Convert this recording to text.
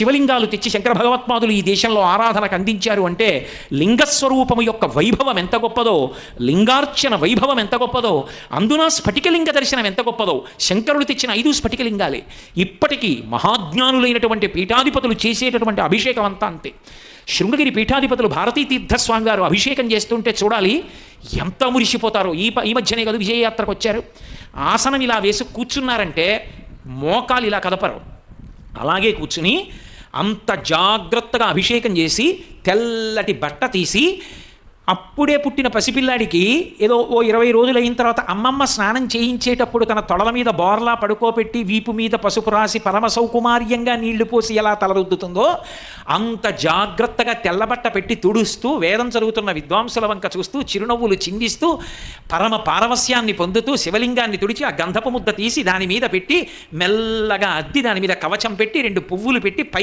శివలింగాలు తెచ్చి శంకర భగవత్పాదులు ఈ దేశంలో ఆరాధనకు అందించారు అంటే లింగస్వరూపము యొక్క వైభవం ఎంత గొప్పదో లింగార్చన వైభవం ఎంత గొప్పదో అందున స్ఫటికలింగ దర్శనం ఎంత గొప్పదో శంకరుడు తెచ్చిన ఐదు స్ఫటికలింగాలే. ఇప్పటికీ మహాజ్ఞానులైనటువంటి పీఠాధిపతులు చేసేటటువంటి అభిషేకం అంతా అంతే. శృంగగిరి పీఠాధిపతులు భారతీ తీర్థస్వామి గారు అభిషేకం చేస్తుంటే చూడాలి ఎంత మురిసిపోతారో. ఈ ప- ఈ మధ్యనే కదా విజయయాత్రకు వచ్చారు. ఆసనం ఇలా వేసి కూర్చున్నారంటే మోకాలు ఇలా కదపరు. అలాగే కూర్చుని అంత జాగ్రత్తగా అభిషేకం చేసి తెల్లటి బట్ట తీసి అప్పుడే పుట్టిన పసిపిల్లాడికి ఏదో ఓ ఇరవై రోజులు అయిన తర్వాత అమ్మమ్మ స్నానం చేయించేటప్పుడు తన తొడల మీద బోర్లా పడుకోబెట్టి వీపు మీద పసుపు రాసి పరమ సౌకుమార్యంగా నీళ్ళు పోసి ఎలా తలరుద్దుతుందో అంత జాగ్రత్తగా తెల్లబట్ట పెట్టి తుడుస్తూ వేదం చదువుతున్న విద్వాంసుల వంక చూస్తూ చిరునవ్వులు చిందిస్తూ పరమ పారవస్యాన్ని పొందుతూ శివలింగాన్ని తుడిచి ఆ గంధపు ముద్ద తీసి దాని మీద పెట్టి మెల్లగా అద్ది దాని మీద కవచం పెట్టి రెండు పువ్వులు పెట్టి పై